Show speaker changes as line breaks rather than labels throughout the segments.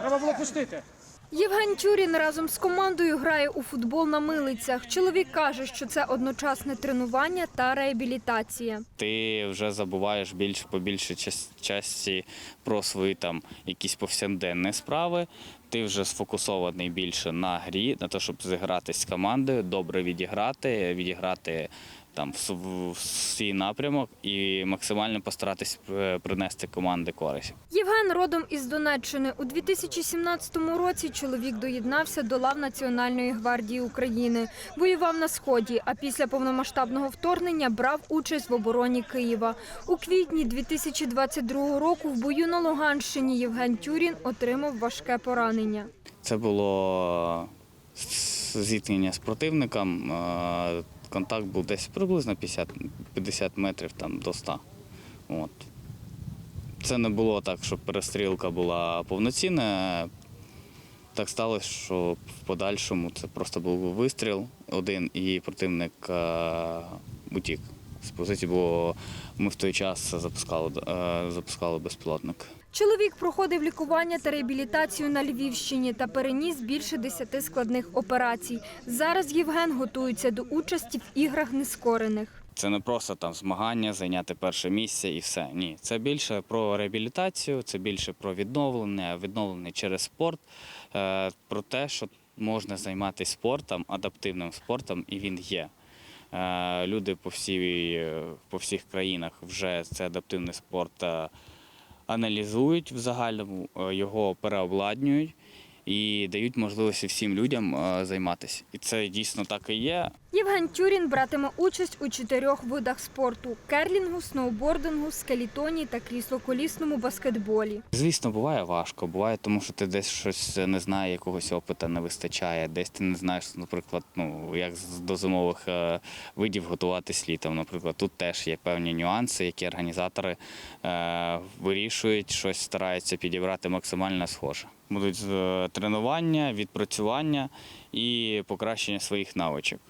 Треба було пустити.
Євген Тюрін разом з командою грає у футбол на милицях. Чоловік каже, що це одночасне тренування та реабілітація.
ти вже забуваєш більш по більшій часті про свої там якісь повсякденні справи. Ти вже сфокусований більше на грі, на те, щоб зігратись з командою, добре відіграти, відіграти там в свій напрямок і максимально постаратись е, принести команди користь.
Євген родом із Донеччини. У 2017 році чоловік доєднався до лав Національної гвардії України. Воював на сході, а після повномасштабного вторгнення брав участь в обороні Києва. У квітні 2022 року в бою на Луганщині Євген Тюрін отримав важке поранення.
Це було зіткнення з противником. Контакт був десь приблизно 50, 50 метрів там, до 100. От. Це не було так, щоб перестрілка була повноцінна. Так сталося, що в подальшому це просто був вистріл один, і противник е, утік з позиції, бо ми в той час запускали, е, запускали безпілотник.
Чоловік проходив лікування та реабілітацію на Львівщині та переніс більше десяти складних операцій. Зараз Євген готується до участі в іграх нескорених.
Це не просто там змагання, зайняти перше місце і все. Ні, це більше про реабілітацію, це більше про відновлення, відновлення через спорт, е, про те, що можна займатися спортом, адаптивним спортом, і він є. Е, Люди по, всій, по всіх країнах вже цей адаптивний спорт е, аналізують в загальному, е, його переобладнюють і дають можливості всім людям е, займатися. І це дійсно так і є.
Євген Тюрін братиме участь у чотирьох видах спорту: керлінгу, сноубордингу, скелітоні та кріслоколісному баскетболі.
Звісно, буває важко. Буває, тому що ти десь щось не знає, якогось опиту не вистачає, десь ти не знаєш, наприклад, ну як до зимових е, видів готуватись літом. Наприклад, тут теж є певні нюанси, які організатори е, вирішують, щось стараються підібрати максимально схоже. Будуть е, тренування, відпрацювання і покращення своїх навичок.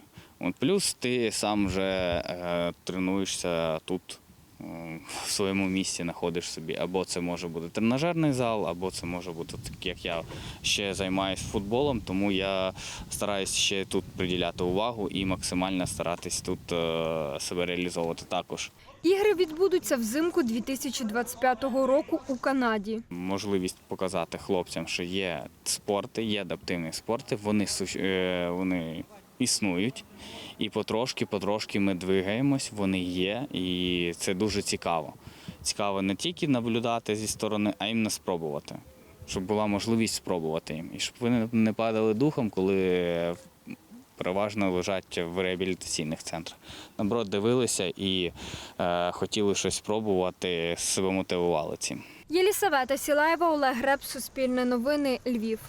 От плюс ти сам вже е, тренуєшся тут в своєму місці знаходиш собі. Або це може бути тренажерний зал, або це може бути так, як я ще займаюся футболом, тому я стараюся ще тут приділяти увагу і максимально старатись тут е, себе реалізовувати також.
Ігри відбудуться взимку 2025 року у Канаді.
Можливість показати хлопцям, що є спорти, є адаптивні спорти, вони, е, вони існують. І потрошки, потрошки ми двигаємось, вони є, і це дуже цікаво. Цікаво не тільки наблюдати зі сторони, а іменно спробувати. Щоб була можливість спробувати їм. І щоб вони не падали духом, коли переважно лежать в реабілітаційних центрах. Наоборот, дивилися і е, хотіли щось спробувати, себе мотивували цим.
Єлісавета Сілаєва, Олег Греб, Суспільне новини, Львів.